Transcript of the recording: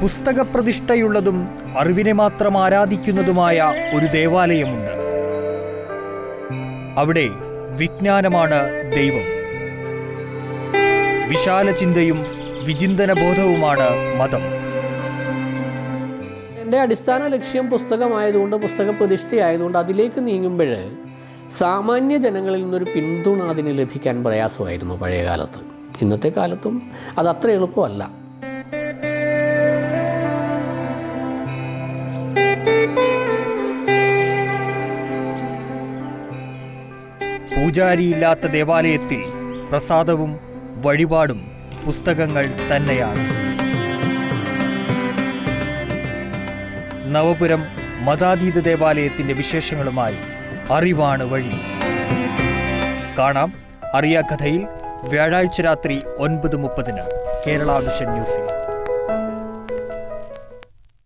പുസ്തകപ്രതിഷ്ഠയുള്ളതും അറിവിനെ മാത്രം ആരാധിക്കുന്നതുമായ ഒരു ദേവാലയമുണ്ട്. അവിടെ വിജ്ഞാനമാണ് ദൈവം. വിശാല ചിന്തയും വിചിന്തന ബോധവുമാണ് മതം. എന്റെ അടിസ്ഥാന ലക്ഷ്യം പുസ്തകമായതുകൊണ്ട് പുസ്തക പ്രതിഷ്ഠയായതുകൊണ്ട് അതിലേക്ക് നീങ്ങുമ്പോൾ സാമാന്യ ജനങ്ങളിൽ നിന്നൊരു പിന്തുണ അതിന് ലഭിക്കാൻ പ്രയാസമായിരുന്നു പഴയ കാലത്ത് ഇന്നത്തെ കാലത്തും അത് അത്ര എളുപ്പമല്ല. പൂജാരിയില്ലാത്ത ദേവാലയത്തിൽ പ്രസാദവും വഴിപാടും പുസ്തകങ്ങൾ തന്നെയാണ്. നവപുരം മതാതീത ദേവാലയത്തിന്റെ വിശേഷങ്ങളുമായി അറിവാണ് വഴി. കാണാം അറിയാ കഥയിൽ വ്യാഴാഴ്ച രാത്രി ഒൻപത് മുപ്പതിന് കേരള വിഷൻ ന്യൂസിൽ.